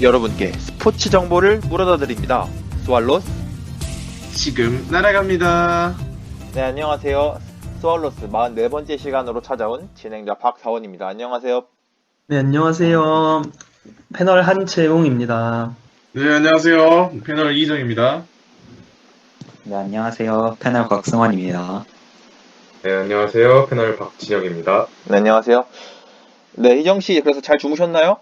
여러분께 스포츠 정보를 물어다 드립니다. 스왈로스. 지금 날아갑니다. 네, 안녕하세요. 스왈로스 44번째 시간으로 찾아온 진행자 박사원입니다. 안녕하세요. 네, 안녕하세요. 패널 한채용입니다. 네, 안녕하세요. 패널 이정입니다. 네, 안녕하세요. 패널 곽승환입니다. 네, 안녕하세요. 패널 박진혁입니다. 네, 안녕하세요. 네, 희정 씨, 그래서 잘 주무셨나요?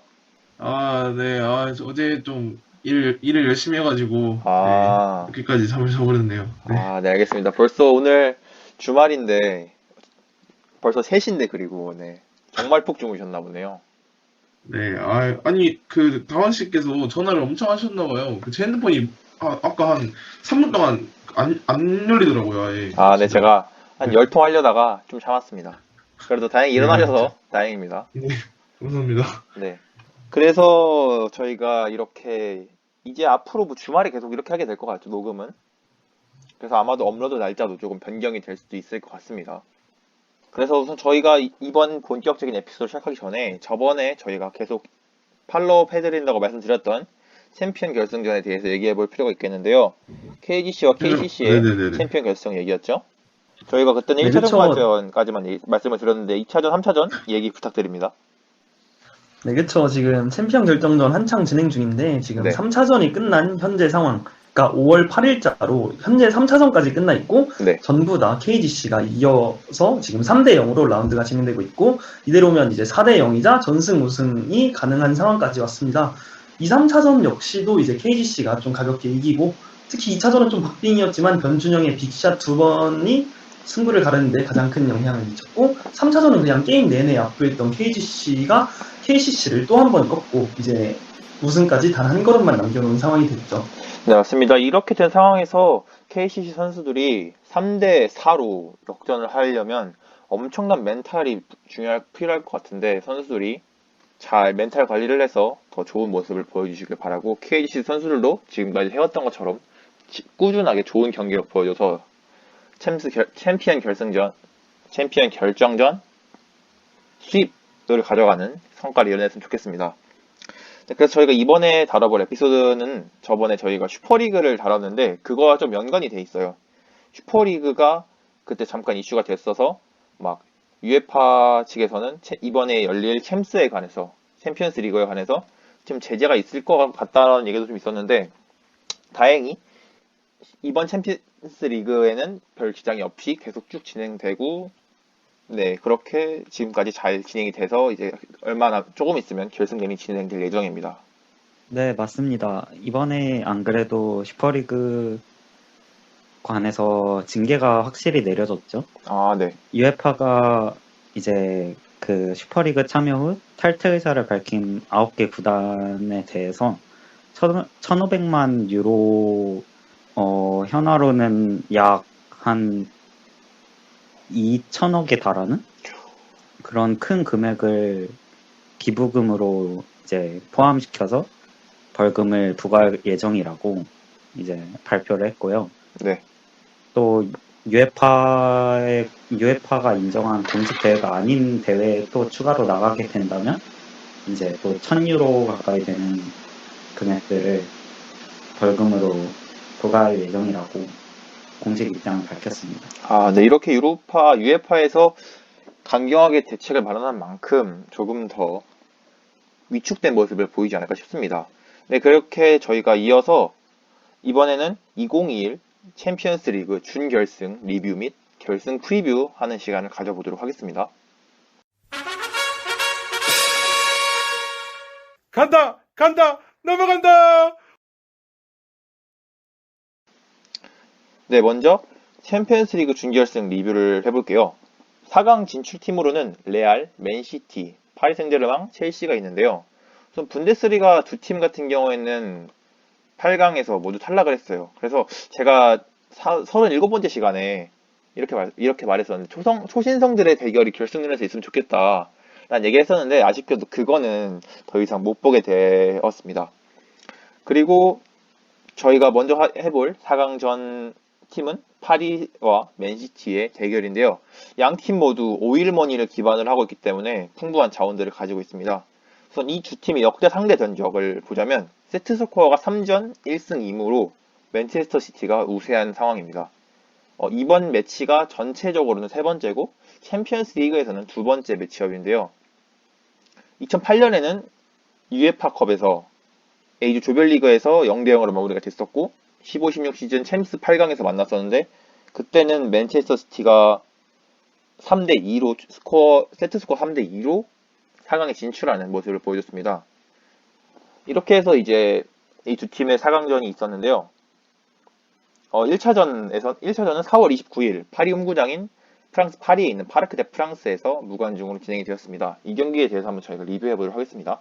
아, 네. 아, 저 어제 좀 일, 일을 열심히 해가지고, 아. 네, 이렇게까지 잠을 자버렸네요. 네. 아, 네, 알겠습니다. 벌써 오늘 주말인데, 벌써 3시인데, 그리고, 네. 정말 푹 주무셨나 보네요. 네, 아, 아니, 그, 다원 씨께서 전화를 엄청 하셨나 봐요. 그, 제 핸드폰이, 아, 아까 한 3분 동안 안, 안 열리더라고요, 아예. 아, 네, 진짜. 제가 한열통 하려다가 좀 참았습니다. 그래도 다행히 일어나셔서 다행입니다. 감사합니다. 네. 그래서 저희가 이렇게 이제 앞으로 뭐 주말에 계속 이렇게 하게 될 것 같죠, 녹음은. 그래서 아마도 업로드 날짜도 조금 변경이 될 수도 있을 것 같습니다. 그래서 우선 저희가 이- 이번 본격적인 에피소드 시작하기 전에 저번에 저희가 계속 팔로우 해드린다고 말씀드렸던 챔피언 결승전에 대해서 얘기해 볼 필요가 있겠는데요. KGC와 KCC의 네네네네. 챔피언 결승 얘기였죠. 저희가 그때는 네, 1차전 그쵸. 과정까지만 얘기- 말씀을 드렸는데 2차전, 3차전 얘기 부탁드립니다. 네, 그쵸. 지금 챔피언 결정전 한창 진행 중인데, 지금 네. 3차전이 끝난 현재 상황. 그러니까 5월 8일자로 현재 3차전까지 끝나 있고, 네. 전부 다 KGC가 이어서 지금 3대 0으로 라운드가 진행되고 있고, 이대로면 이제 4대 0이자 전승 우승이 가능한 상황까지 왔습니다. 2, 3차전 역시도 이제 KGC가 좀 가볍게 이기고, 특히 2차전은 좀 박빙이었지만 변준영의 빅샷 두 번이 승부를 가르는데 가장 큰 영향을 미쳤고 3차전은 그냥 게임 내내 압도했던 KGC가 KCC를 또 한 번 꺾고 이제 우승까지 단 한 걸음만 남겨놓은 상황이 됐죠. 네, 맞습니다. 이렇게 된 상황에서 KCC 선수들이 3대 4로 역전을 하려면 엄청난 멘탈이 중요할, 필요할 것 같은데 선수들이 잘 멘탈 관리를 해서 더 좋은 모습을 보여주시길 바라고 KGC 선수들도 지금까지 해왔던 것처럼 지- 꾸준하게 좋은 경기를 보여줘서 챔스 결- 챔피언 결승전, 챔피언 결정전 수입을 가져가는 성과를 이뤄냈으면 좋겠습니다. 네, 그래서 저희가 이번에 다뤄볼 에피소드는 저번에 저희가 슈퍼리그를 다뤘는데 그거와 좀 연관이 돼 있어요. 슈퍼리그가 그때 잠깐 이슈가 됐어서 막 유에파 측에서는 채- 이번에 열릴 챔스에 관해서 챔피언스 리그에 관해서 좀 제재가 있을 것 같다는 얘기도 좀 있었는데 다행히 이번 챔피언스 리그에는 별 지장이 없이 계속 쭉 진행되고 네 그렇게 지금까지 잘 진행이 돼서 이제 얼마나 조금 있으면 결승전이 진행될 예정입니다. 네, 맞습니다. 이번에 안 그래도 슈퍼리그 관해서 징계가 확실히 내려졌죠. 아 네. 유에파가 이제 그 슈퍼리그 참여 후 탈퇴 의사를 밝힌 9개 구단에 대해서 1,500만 유로 어, 현화로는 약 한 2천억에 달하는 그런 큰 금액을 기부금으로 이제 포함시켜서 벌금을 부과할 예정이라고 이제 발표를 했고요. 네. 또 유에파의 유에파가 인정한 공식 대회가 아닌 대회에 또 추가로 나가게 된다면 이제 또 1000유로 가까이 되는 금액들을 벌금으로 부과할 예정이라고 공식 입장을 밝혔습니다. 아, 네. 이렇게 유로파, 유에파에서 강경하게 대책을 마련한 만큼 조금 더 위축된 모습을 보이지 않을까 싶습니다. 네, 그렇게 저희가 이어서 이번에는 2021 챔피언스 리그 준결승 리뷰 및 결승 프리뷰 하는 시간을 가져보도록 하겠습니다. 간다! 간다! 넘어간다! 네, 먼저 챔피언스 리그 준결승 리뷰를 해볼게요. 4강 진출팀으로는 레알, 맨시티, 파리 생제르맹, 첼시가 있는데요. 우선 분데스리가 두 팀 같은 경우에는 8강에서 모두 탈락을 했어요. 그래서 제가 37번째 시간에 이렇게 말, 이렇게 말했었는데 초성, 초신성들의 대결이 결승전에서 있으면 좋겠다. 라는 얘기를 했었는데 아쉽게도 그거는 더 이상 못 보게 되었습니다. 그리고 저희가 먼저 하- 해볼 4강전 팀은 파리와 맨시티의 대결인데요. 양 팀 모두 오일머니를 기반으로 하고 있기 때문에 풍부한 자원들을 가지고 있습니다. 우선 이 두 팀의 역대 상대 전적을 보자면 세트 스코어가 3전 1승 2무로 맨체스터 시티가 우세한 상황입니다. 어, 이번 매치가 전체적으로는 세 번째고 챔피언스 리그에서는 두 번째 매치업인데요. 2008년에는 유에파컵에서 A조 조별리그에서 0대 0으로 마무리가 됐었고 15-16 시즌 챔스 8강에서 만났었는데 그때는 맨체스터 시티가 3대 2로 스코어 세트 스코어 3대 2로 4강에 진출하는 모습을 보여줬습니다. 이렇게 해서 이제 이 두 팀의 4강전이 있었는데요. 어, 1차전에서 1차전은 4월 29일 파리 홈구장인 프랑스 파리에 있는 파르크 대 프랑스에서 무관중으로 진행이 되었습니다. 이 경기에 대해서 한번 저희가 리뷰해 보도록 하겠습니다.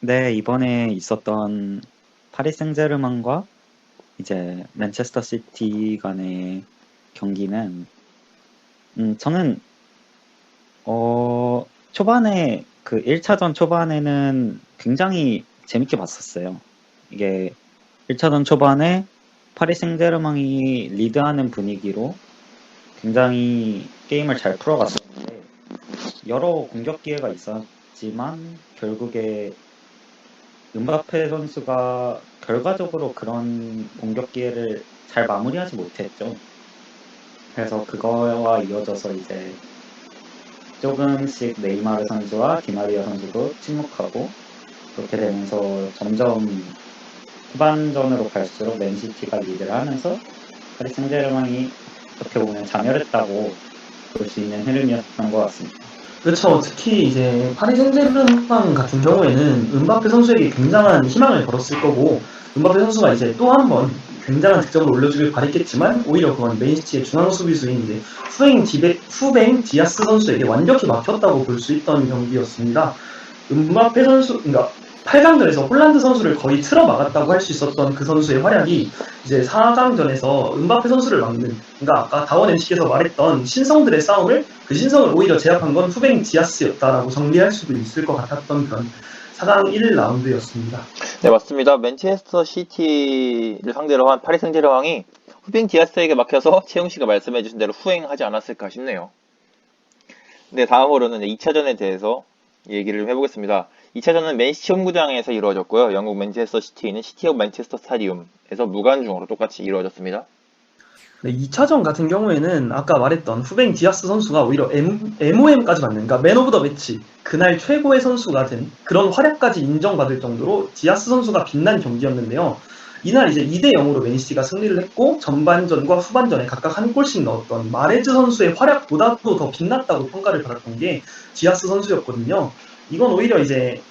네, 이번에 있었던 파리 생제르맹과 이제 맨체스터 시티 간의 경기는 음, 저는 어, 초반에 그 1차전 초반에는 굉장히 재밌게 봤었어요. 이게 1차전 초반에 파리 생제르맹이 리드하는 분위기로 굉장히 게임을 잘 풀어갔었는데 여러 공격 기회가 있었지만 결국에 은바페 선수가 결과적으로 그런 공격 기회를 잘 마무리하지 못했죠. 그래서 그거와 이어져서 이제 조금씩 네이마르 선수와 디마리아 선수도 침묵하고 그렇게 되면서 점점 후반전으로 갈수록 맨시티가 리드를 하면서 파리 생제르맹이 어떻게 보면 자멸했다고 볼 수 있는 흐름이었던 것 같습니다. 그렇죠. 특히 이제 파리 생제르맹 같은 경우에는 은바페 선수에게 굉장한 희망을 걸었을 거고 은바페 선수가 이제 또 한 번 굉장한 득점을 올려주길 바랬겠지만 오히려 그건 맨시티의 중앙 수비수인 이제 후뱅 디베, 후뱅 디아스 선수에게 완벽히 막혔다고 볼 수 있던 경기였습니다. 은바페 선수, 그러니까 8강전에서 홀란드 선수를 거의 틀어 막았다고 할 수 있었던 그 선수의 활약이 이제 4강전에서 은바페 선수를 막는, 그러니까 아까 다원 MC께서 말했던 신성들의 싸움을 그 신성을 오히려 제압한 건 후뱅 디아스였다라고 정리할 수도 있을 것 같았던 그런 4강 1라운드였습니다. 네, 맞습니다. 맨체스터 시티를 상대로 한 파리 생제르맹이 후빙 디아스에게 막혀서 채용 씨가 말씀해 주신 대로 후행하지 않았을까 싶네요. 네, 다음으로는 2차전에 대해서 얘기를 좀 해보겠습니다. 2차전은 맨시티 홈구장에서 이루어졌고요. 영국 맨체스터 시티는 시티 오브 맨체스터 스타디움에서 무관중으로 똑같이 이루어졌습니다. 네, 2차전 같은 경우에는 아까 말했던 후뱅 디아스 선수가 오히려 M, MOM까지 받는, 그러니까 맨 오브 더 매치, 그날 최고의 선수가 된 그런 활약까지 인정받을 정도로 디아스 선수가 빛난 경기였는데요. 이날 이제 2대 0으로 맨시티가 승리를 했고 전반전과 후반전에 각각 한 골씩 넣었던 마레즈 선수의 활약보다도 더 빛났다고 평가를 받았던 게 디아스 선수였거든요. 이건 오히려 이제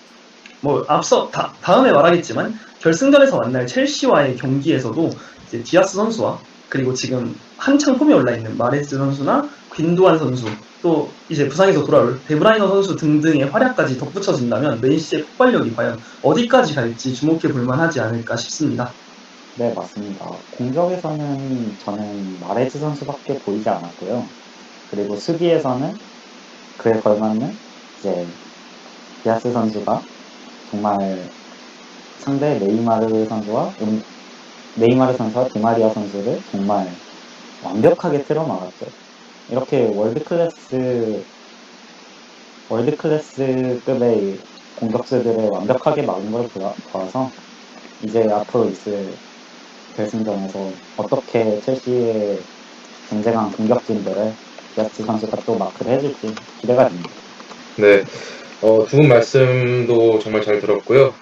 뭐 앞서 다, 다음에 말하겠지만 결승전에서 만날 첼시와의 경기에서도 이제 디아스 선수와 그리고 지금 한창 폼에 올라 있는 마레스 선수나 귄도안 선수 또 이제 부상에서 돌아올 데브라이너 선수 등등의 활약까지 덧붙여진다면 맨시티의 폭발력이 과연 어디까지 갈지 주목해 볼 만하지 않을까 싶습니다. 네, 맞습니다. 공격에서는 저는 마레즈 선수밖에 보이지 않았고요. 그리고 수비에서는 그에 걸맞는 이제 디아스 선수가 정말 상대 네이마르 선수와 음, 네이마르 선수와 디마리아 선수를 정말 완벽하게 틀어 막았죠. 이렇게 월드 클래스 월드 클래스급의 공격수들을 완벽하게 막은 걸 보아- 보아서 이제 앞으로 있을 결승전에서 어떻게 첼시의 쟁쟁한 공격진들을 디아스 선수가 또 마크를 해줄지 기대가 됩니다. 네, 어, 두 분 말씀도 정말 잘 들었고요.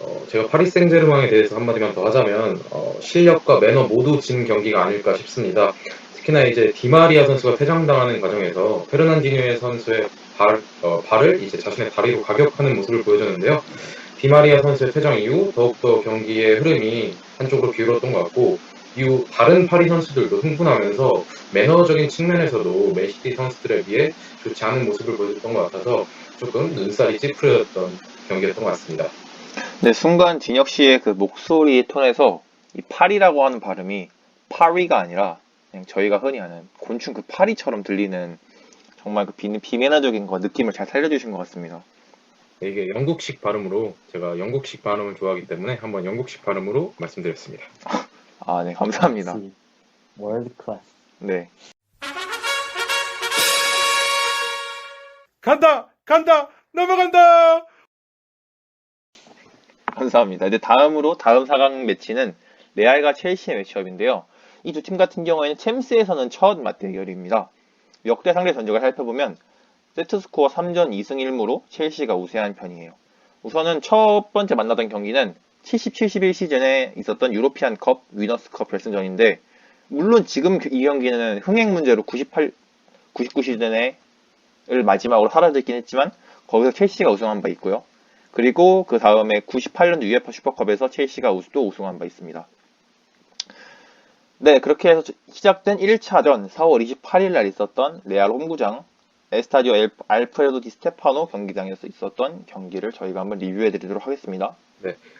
어, 제가 파리 생제르맹에 대해서 한마디만 더 하자면 어, 실력과 매너 모두 진 경기가 아닐까 싶습니다. 특히나 이제 디마리아 선수가 퇴장당하는 과정에서 페르난디뉴의 선수의 발, 어, 발을 이제 자신의 다리로 가격하는 모습을 보여줬는데요. 디마리아 선수의 퇴장 이후 더욱더 경기의 흐름이 한쪽으로 기울었던 것 같고 이후 다른 파리 선수들도 흥분하면서 매너적인 측면에서도 맨시티 선수들에 비해 좋지 않은 모습을 보여줬던 것 같아서 조금 눈살이 찌푸려졌던 경기였던 것 같습니다. 네, 순간 진혁 씨의 그 목소리 톤에서 이 파리라고 하는 발음이 파리가 아니라 그냥 저희가 흔히 아는 곤충 그 파리처럼 들리는 정말 그 비, 비매너적인 거 느낌을 잘 살려주신 것 같습니다. 네, 이게 영국식 발음으로 제가 영국식 발음을 좋아하기 때문에 한번 영국식 발음으로 말씀드렸습니다. 아, 네, 감사합니다. 월드 클래스. 네. 간다! 간다! 넘어간다! 감사합니다. 이제 다음으로 다음 4강 매치는 레알과 첼시의 매치업인데요. 이 두 팀 같은 경우에는 챔스에서는 첫 맞대결입니다. 역대 상대 전적을 살펴보면 세트스코어 3전 2승 1무로 첼시가 우세한 편이에요. 우선은 첫 번째 만나던 경기는 70-71 시즌에 있었던 유로피안 컵 위너스 컵 결승전인데 물론 지금 이 경기는 흥행 문제로 98, 99 시즌에 을 마지막으로 사라졌긴 했지만 거기서 첼시가 우승한 바 있고요. 그리고 그 다음에 98년도 UEFA 슈퍼컵에서 첼시가 우승- 또 우승한 바 있습니다. 네, 그렇게 해서 시작된 1차전 4월 28일 날 있었던 레알 홈구장 에스타디오 엘- 알프레도 디 스테파노 경기장에서 있었던 경기를 저희가 한번 리뷰해 드리도록 하겠습니다.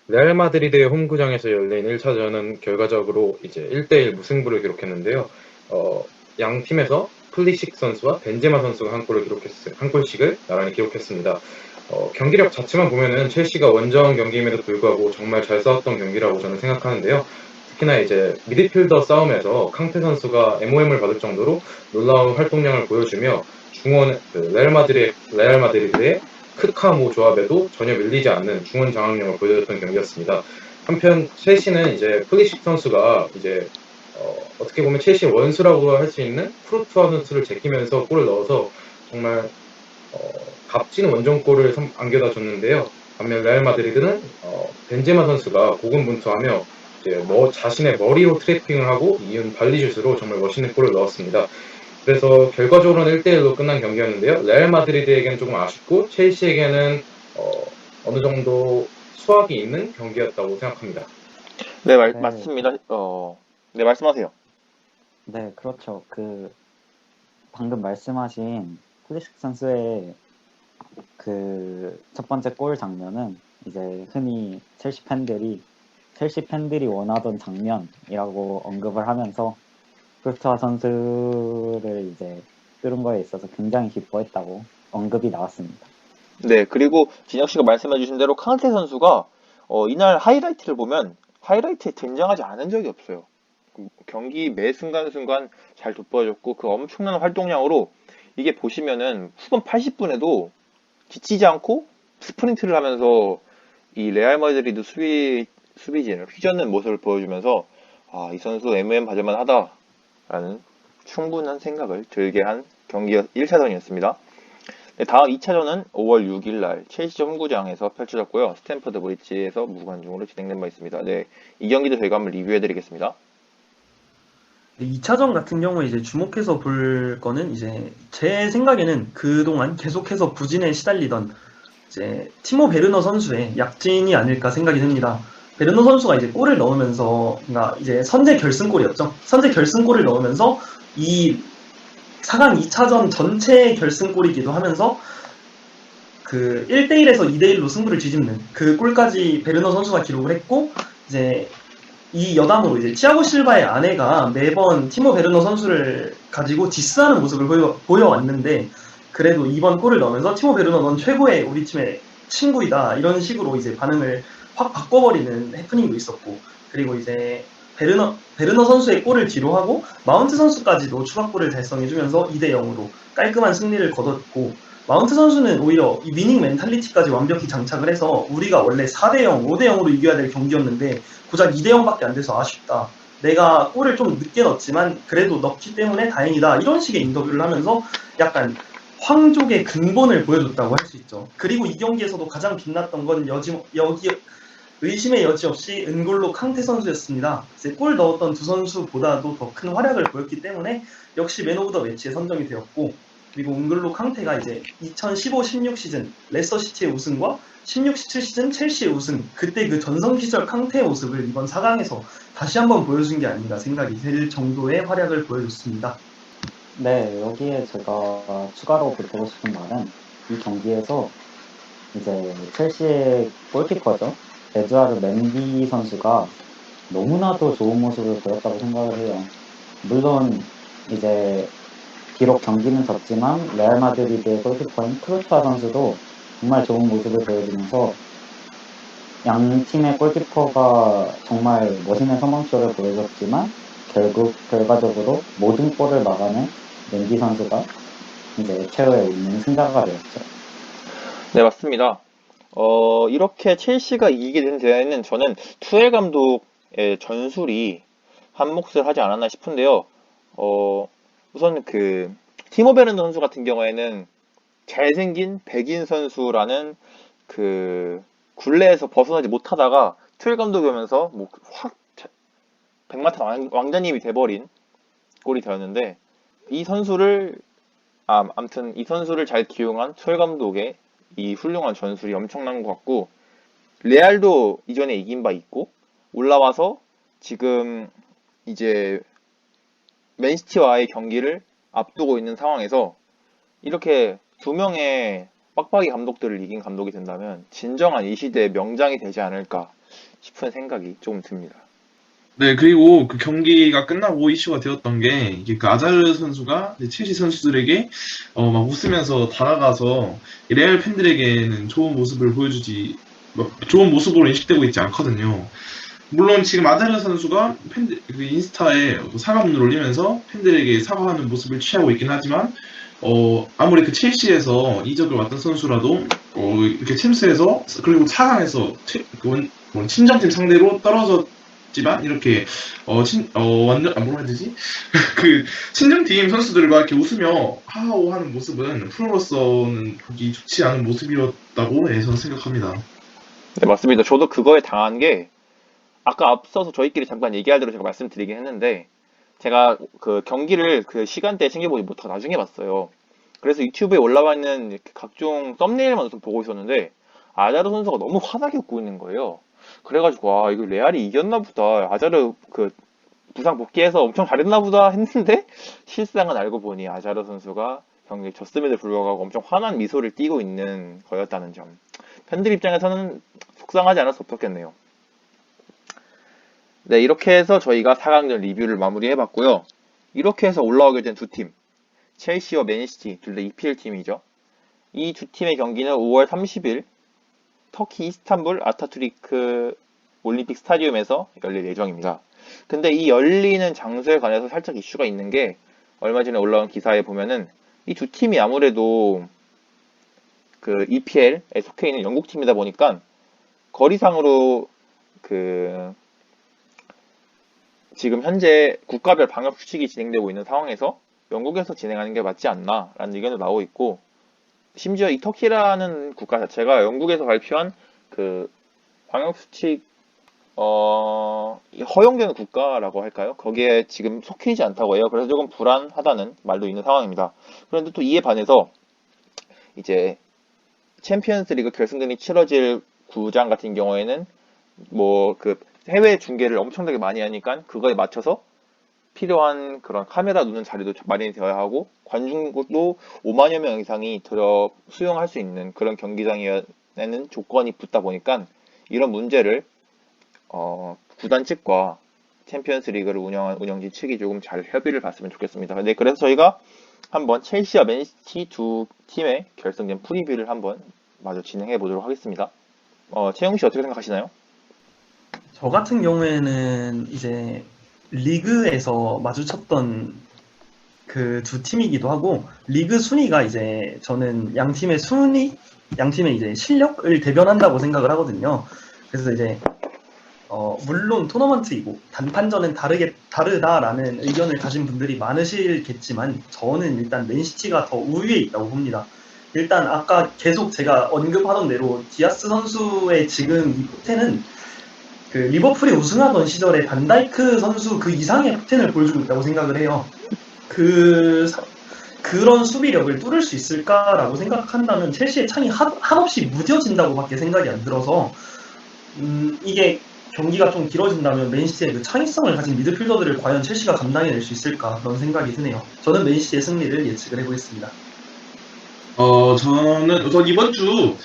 레알 마드리드의 홈구장에서 열린 1차전은 결과적으로 이제 1대1 무승부를 기록했는데요. 어, 양 팀에서 플리식 선수와 벤제마 선수가 한 골을 기록했, 한 골씩을 나란히 기록했습니다. 어, 경기력 자체만 보면은 첼시가 원정 경기임에도 불구하고 정말 잘 싸웠던 경기라고 저는 생각하는데요. 특히나 이제 미드필더 싸움에서 캉테 선수가 MOM을 받을 정도로 놀라운 활동량을 보여주며 중원 그 레알 마드리드 레알 마드리드의 크카모 조합에도 전혀 밀리지 않는 중원 장악력을 보여줬던 경기였습니다. 한편 첼시는 이제 플리식 선수가 이제 어, 떻게 보면 첼시의 원수라고 할 수 있는 프루투아 선수를 제끼면서 골을 넣어서 정말 어, 값진 원정골을 선- 안겨다 줬는데요. 반면 레알 마드리드는 어, 벤제마 선수가 고군분투하며 이제 뭐 자신의 머리로 트래핑을 하고 이은 발리슛으로 정말 멋있는 골을 넣었습니다. 그래서 결과적으로는 1대1로 끝난 경기였는데요. 레알 마드리드에게는 조금 아쉽고 첼시에게는 어, 어느 정도 수확이 있는 경기였다고 생각합니다. 네, 말- 네. 맞습니다. 어, 네, 말씀하세요. 네, 그렇죠. 그 방금 말씀하신 플리식 선수의 그 첫 번째 골 장면은 이제 흔히 첼시 팬들이 첼시 팬들이 원하던 장면이라고 언급을 하면서 프루트와 선수를 이제 뚫은 거에 있어서 굉장히 기뻐했다고 언급이 나왔습니다. 네, 그리고 진혁 씨가 말씀해주신 대로 캉테 선수가 어, 이날 하이라이트를 보면 하이라이트에 등장하지 않은 적이 없어요. 그 경기 매 순간순간 잘 돋보여줬고 그 엄청난 활동량으로 이게 보시면은 후반 80분에도 지치지 않고 스프린트를 하면서 이 레알 마드리드 수비 수비진을 휘젓는 모습을 보여주면서 아, 이 선수 MM 받을만 하다라는 충분한 생각을 들게 한 경기 1차전이었습니다. 네, 다음 2차전은 5월 6일 날 첼시 홈구장에서 펼쳐졌고요. 스탠퍼드 브리지에서 무관중으로 진행된 바 있습니다. 네, 이 경기도 저희가 한번 리뷰해 드리겠습니다. 2차전 같은 경우에 이제 주목해서 볼 거는 이제 제 생각에는 그동안 계속해서 부진에 시달리던 이제 티모 베르너 선수의 약진이 아닐까 생각이 듭니다. 베르너 선수가 이제 골을 넣으면서 그러니까 이제 선제 결승골이었죠. 선제 결승골을 넣으면서 이 4강 2차전 전체 결승골이기도 하면서 그 1대1에서 2대1로 승부를 뒤집는 그 골까지 베르너 선수가 기록을 했고 이제 이 여담으로 이제 치아고 실바의 아내가 매번 티모 베르너 선수를 가지고 디스하는 모습을 보여, 보여왔는데 그래도 이번 골을 넣으면서 티모 베르너 넌 최고의 우리 팀의 친구이다 이런 식으로 이제 반응을 확 바꿔버리는 해프닝도 있었고 그리고 이제 베르너 베르너 선수의 골을 뒤로 하고 마운트 선수까지도 추가골을 달성해주면서 2대 0으로 깔끔한 승리를 거뒀고 마운트 선수는 오히려 이 위닝 멘탈리티까지 완벽히 장착을 해서 우리가 원래 4대 0, 5대 0으로 이겨야 될 경기였는데 고작 2대 0밖에 안 돼서 아쉽다. 내가 골을 좀 늦게 넣었지만 그래도 넣기 때문에 다행이다. 이런 식의 인터뷰를 하면서 약간 황족의 근본을 보여줬다고 할 수 있죠. 그리고 이 경기에서도 가장 빛났던 건 여지, 여기 의심의 여지 없이 은골로 캉테 선수였습니다. 골 넣었던 두 선수보다도 더 큰 활약을 보였기 때문에 역시 맨 오브 더 매치에 선정이 되었고 그리고 은글로 캉테가 이제 2015-16 시즌 레스터시티의 우승과 16-17 시즌 첼시의 우승 그때 그 전성 시절 캉테의 모습을 이번 4강에서 다시 한번 보여준 게 아닌가 생각이 될 정도의 활약을 보여줬습니다. 네, 여기에 제가 추가로 보태고 싶은 말은 이 경기에서 이제 첼시의 골키퍼죠. 에드와르 맨디 선수가 너무나도 좋은 모습을 보였다고 생각을 해요. 물론 이제 비록 경기는 졌지만 레알 마드리드의 골키퍼인 크루투아 선수도 정말 좋은 모습을 보여주면서 양 팀의 골키퍼가 정말 멋있는 선방쇼를 보여줬지만 결국 결과적으로 모든 골을 막아낸 맨디 선수가 이제 최후에 있는 승자가 되었죠. 네, 맞습니다. 어, 이렇게 첼시가 이기게 된 데에는 저는 투엘 감독의 전술이 한 몫을 하지 않았나 싶은데요. 어, 우선 그 티모 베르너 선수 같은 경우에는 잘생긴 백인 선수라는 그 굴레에서 벗어나지 못하다가 투엘 감독이 오면서 뭐 확 백마탄 왕- 왕자님이 돼버린 꼴이 되었는데 이 선수를 아, 아무튼 이 선수를 잘 기용한 투엘 감독의 이 훌륭한 전술이 엄청난 것 같고 레알도 이전에 이긴 바 있고 올라와서 지금 이제 맨시티와의 경기를 앞두고 있는 상황에서 이렇게 두 명의 빡빡이 감독들을 이긴 감독이 된다면 진정한 이 시대의 명장이 되지 않을까 싶은 생각이 조금 듭니다. 네, 그리고 그 경기가 끝나고 이슈가 되었던 게, 이게 그 아자르 선수가 첼시 선수들에게, 어, 막 웃으면서 이 레알 팬들에게는 좋은 모습을 보여주지, 뭐, 좋은 모습으로 인식되고 있지 않거든요. 물론 지금 아자르 선수가 팬들, 그 인스타에 또 사과문을 올리면서 팬들에게 사과하는 모습을 취하고 있긴 하지만, 어, 아무리 그 첼시에서 이적을 왔던 선수라도, 어, 이렇게 챔스에서, 그리고 4강에서, 그 원- 뭐 친정팀 상대로 떨어졌 지만 이렇게 어, 친, 어, 완전, 아, 뭐라 해야 되지? 그, 친정팀 선수들과 이렇게 웃으며 하하호 하는 모습은 프로로서는 보기 좋지 않은 모습이었다고 예, 저는 생각합니다. 네, 맞습니다. 저도 그거에 당한 게 아까 앞서서 저희끼리 잠깐 얘기할 대로 제가 말씀드리긴 했는데 제가 그 경기를 그 시간대에 챙겨보지 못하고 나중에 봤어요. 그래서 유튜브에 올라와 있는 각종 썸네일만 좀 보고 있었는데 아자르 선수가 너무 화나게 웃고 있는 거예요. 그래가지고 아 이거 레알이 이겼나 보다. 아자르 그 부상 복귀해서 엄청 잘했나 보다 했는데 실상은 알고 보니 아자르 선수가 경기 졌음에도 불구하고 엄청 환한 미소를 띠고 있는 거였다는 점. 팬들 입장에서는 속상하지 않을 수 없었겠네요. 네, 이렇게 해서 저희가 4강전 리뷰를 마무리해봤고요. 이렇게 해서 올라오게 된 두 팀, 첼시와 맨시티, 둘 다 EPL 팀이죠. 이 두 팀의 경기는 5월 30일 터키 이스탄불 아타투리크 올림픽 스타디움에서 열릴 예정입니다. 근데 이 열리는 장소에 관해서 살짝 이슈가 있는 게 얼마 전에 올라온 기사에 보면은 이 두 팀이 아무래도 그 EPL에 속해 있는 영국 팀이다 보니까 거리상으로 그 지금 현재 국가별 방역 수칙이 진행되고 있는 상황에서 영국에서 진행하는 게 맞지 않나라는 의견도 나오고 있고 심지어 이 터키라는 국가 자체가 영국에서 발표한 그 방역 수칙 어 허용되는 국가라고 할까요? 거기에 지금 속해 있지 않다고 해요. 그래서 조금 불안하다는 말도 있는 상황입니다. 그런데 또 이에 반해서 이제 챔피언스 리그 결승전이 치러질 구장 같은 경우에는 뭐 그 해외 중계를 엄청나게 많이 하니까 그거에 맞춰서 필요한 그런 카메라 놓는 자리도 마련이 되어야 하고 관중도 5만여 명 이상이 들어 수용할 수 있는 그런 경기장에는 조건이 붙다 보니까 이런 문제를 어, 구단 측과 챔피언스 리그를 운영한 운영진 측이 조금 잘 협의를 봤으면 좋겠습니다. 네, 그래서 저희가 한번 첼시와 맨시티 두 팀의 결승전 프리뷰를 한번 마저 진행해 보도록 하겠습니다. 어, 채영 씨 어떻게 생각하시나요? 저 같은 경우에는 이제 리그에서 마주쳤던 그 두 팀이기도 하고 리그 순위가 이제 저는 양 팀의 순위, 양 팀의 이제 실력을 대변한다고 생각을 하거든요. 그래서 이제 어, 물론 토너먼트이고 단판전은 다르게 다르다라는 의견을 가진 분들이 많으시겠지만 저는 일단 맨시티가 더 우위에 있다고 봅니다. 일단 아까 계속 제가 언급하던 대로 디아스 선수의 지금 이 포텐은 그 리버풀이 우승하던 시절에 반다이크 선수 그 이상의 포텐을 보여주고 있다고 생각을 해요. 그 사- 그런 수비력을 뚫을 수 있을까라고 생각한다면 첼시의 창이 한, 한없이 무뎌진다고밖에 생각이 안 들어서 음, 이게 경기가 좀 길어진다면 맨시티의 그 창의성을 가진 미드필더들을 과연 첼시가 감당해낼 수 있을까 그런 생각이 드네요. 저는 맨시티의 승리를 예측을 해보겠습니다. 어, 저는, 우선 이번 주,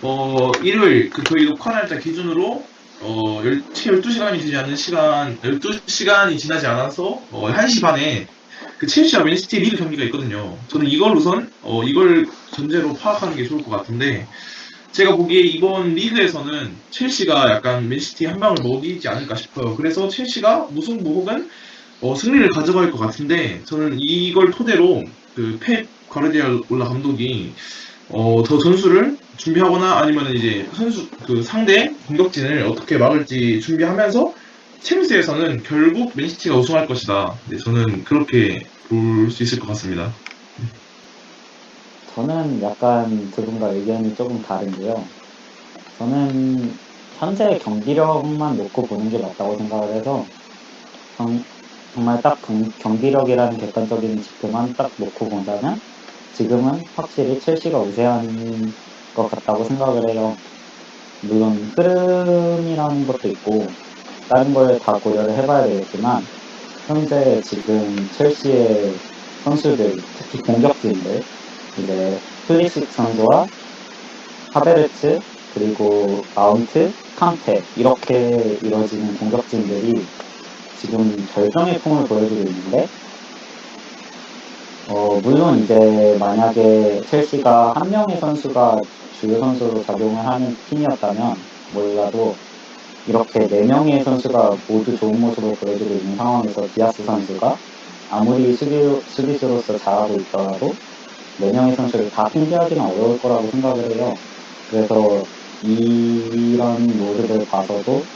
어, 일요일, 그 저희 녹화 날짜 기준으로, 어, 열, 채 12 시간이 되지 않는 시간, 12시간이 지나지 않아서, 어, 1시 반에 그 첼시와 맨시티 리그 경기가 있거든요. 저는 이걸 우선, 어, 이걸 전제로 파악하는 게 좋을 것 같은데, 제가 보기에 이번 리그에서는 첼시가 약간 맨시티 한 방을 먹이지 않을까 싶어요. 그래서 첼시가 무승부 혹은 어, 승리를 가져갈 것 같은데 저는 이걸 토대로 그펩 가르디올라 감독이 어, 더 전술을 준비하거나 아니면 이제 선수 그 상대 공격진을 어떻게 막을지 준비하면서 챔스에서는 결국 맨시티가 우승할 것이다. 네, 저는 그렇게 볼 수 있을 것 같습니다. 저는 약간 두 분과 의견이 조금 다른데요. 저는 현재 경기력만 놓고 보는 게 맞다고 생각을 해서 정, 정말 딱 경- 경기력이라는 객관적인 지표만 딱 놓고 본다면 지금은 확실히 첼시가 우세한 것 같다고 생각을 해요. 물론 흐름이라는 것도 있고 다른 걸 다 고려를 해봐야 되겠지만 현재 지금 첼시의 선수들 특히 공격진들 이제 플리식 선수와 하베르츠 그리고 마운트, 칸테 이렇게 이루어지는 공격진들이 지금 절정의 폼을 보여주고 있는데 어, 물론 이제 만약에 첼시가 한 명의 선수가 주요 선수로 작용을 하는 팀이었다면 몰라도 이렇게 네 명의 선수가 모두 좋은 모습을 보여주고 있는 상황에서 디아스 선수가 아무리 수비, 수비수로서 잘하고 있더라도 네 명의 선수를 다 핑계하기는 어려울 거라고 생각을 해요. 그래서 이런 모습을 봐서도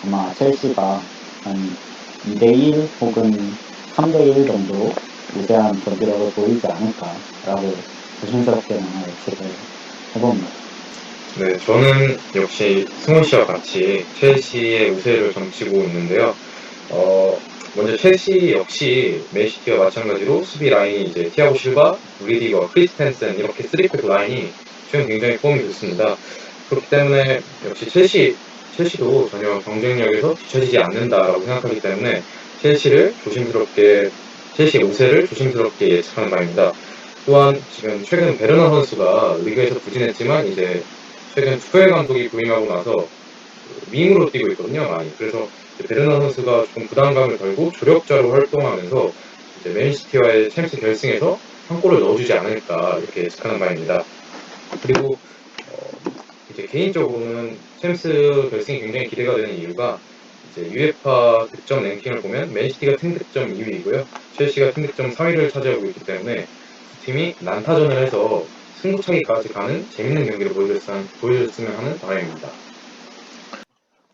아마 첼시가 한 2대1 혹은 3대1 정도 우세한 경기력을 보이지 않을까라고 조심스럽게나마 예측을 해봅니다. 네, 저는 역시 승원 씨와 같이 첼시의 우세를 점치고 있는데요. 어, 먼저 첼시 역시 맨시티와 마찬가지로 수비 라인이 이제 티아고 실바, 리디거, 크리스텐센 이렇게 3백 라인이 최근 굉장히 폼이 좋습니다. 그렇기 때문에 역시 첼시, 첼시도 전혀 경쟁력에서 뒤처지지 않는다라고 생각하기 때문에 첼시를 조심스럽게, 첼시의 우세를 조심스럽게 예측하는 바입니다. 또한 지금 최근 베르나 선수가 리그에서 부진했지만 이제 최근 투엘 감독이 부임하고 나서 그 밈으로 뛰고 있거든요, 많이. 그래서 베르나 선수가 조금 부담감을 덜고 조력자로 활동하면서 이제 맨시티와의 챔스 결승에서 한 골을 넣어주지 않을까 이렇게 예측하는 바입니다. 그리고 어, 이제 개인적으로는 챔스 결승이 굉장히 기대가 되는 이유가 이제 UEFA 득점 랭킹을 보면 맨시티가 팀 득점 2위이고요, 첼시가 팀 득점 3위를 차지하고 있기 때문에 두 팀이 난타전을 해서 승부차기까지 가는 재밌는 경기를 보여줬으면, 보여줬으면 하는 바람입니다.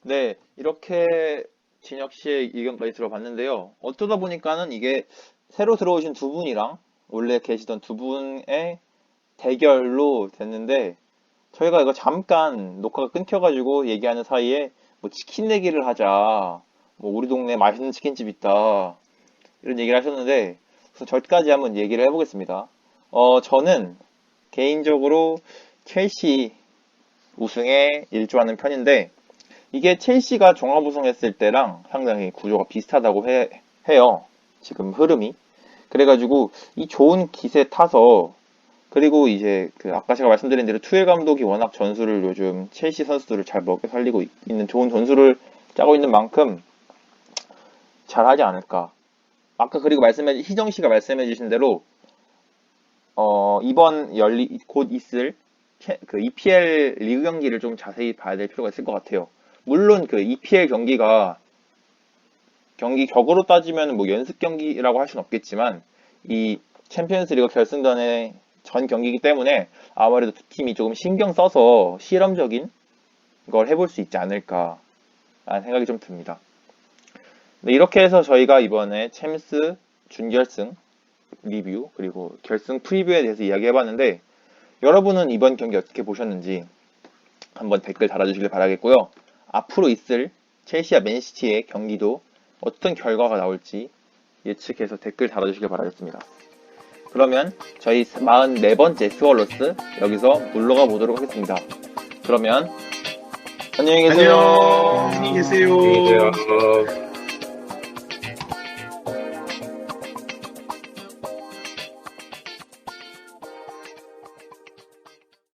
네, 이렇게 진혁 씨의 의견까지 들어봤는데요. 어쩌다 보니까는 이게 새로 들어오신 두 분이랑 원래 계시던 두 분의 대결로 됐는데 저희가 이거 잠깐 녹화가 끊겨가지고 얘기하는 사이에 뭐 치킨 내기를 하자, 뭐 우리 동네 맛있는 치킨집 있다 이런 얘기를 하셨는데 그래서 저까지 한번 얘기를 해보겠습니다. 어, 저는 개인적으로 첼시 우승에 일조하는 편인데 이게 첼시가 종합 우승했을 때랑 상당히 구조가 비슷하다고 해, 해요. 지금 흐름이. 그래가지고 이 좋은 기세 타서 그리고 이제 그 아까 제가 말씀드린 대로 투엘 감독이 워낙 전술을 요즘 첼시 선수들을 잘 먹여 살리고 있- 있는 좋은 전술을 짜고 있는 만큼 잘하지 않을까. 아까 그리고 말씀해 희정 씨가 말씀해 주신 대로 어, 이번 열리 곧 있을 채- 그 EPL 리그 경기를 좀 자세히 봐야 될 필요가 있을 것 같아요. 물론 그 EPL 경기가 경기 격으로 따지면 뭐 연습 경기라고 할 수는 없겠지만 이 챔피언스 리그 결승전의 전 경기이기 때문에 아무래도 두 팀이 조금 신경 써서 실험적인 걸 해볼 수 있지 않을까 라는 생각이 좀 듭니다. 네, 이렇게 해서 저희가 이번에 챔스 준결승 리뷰 그리고 결승 프리뷰에 대해서 이야기해봤는데 여러분은 이번 경기 어떻게 보셨는지 한번 댓글 달아주시길 바라겠고요. 앞으로 있을 첼시와 맨시티의 경기도 어떤 결과가 나올지 예측해서 댓글 달아주시길 바라겠습니다. 그러면 저희 44번째 스월로스 여기서 물러가 보도록 하겠습니다. 그러면 안녕히 계세요. 안녕. 안녕히 계세요. 안녕히 계세요.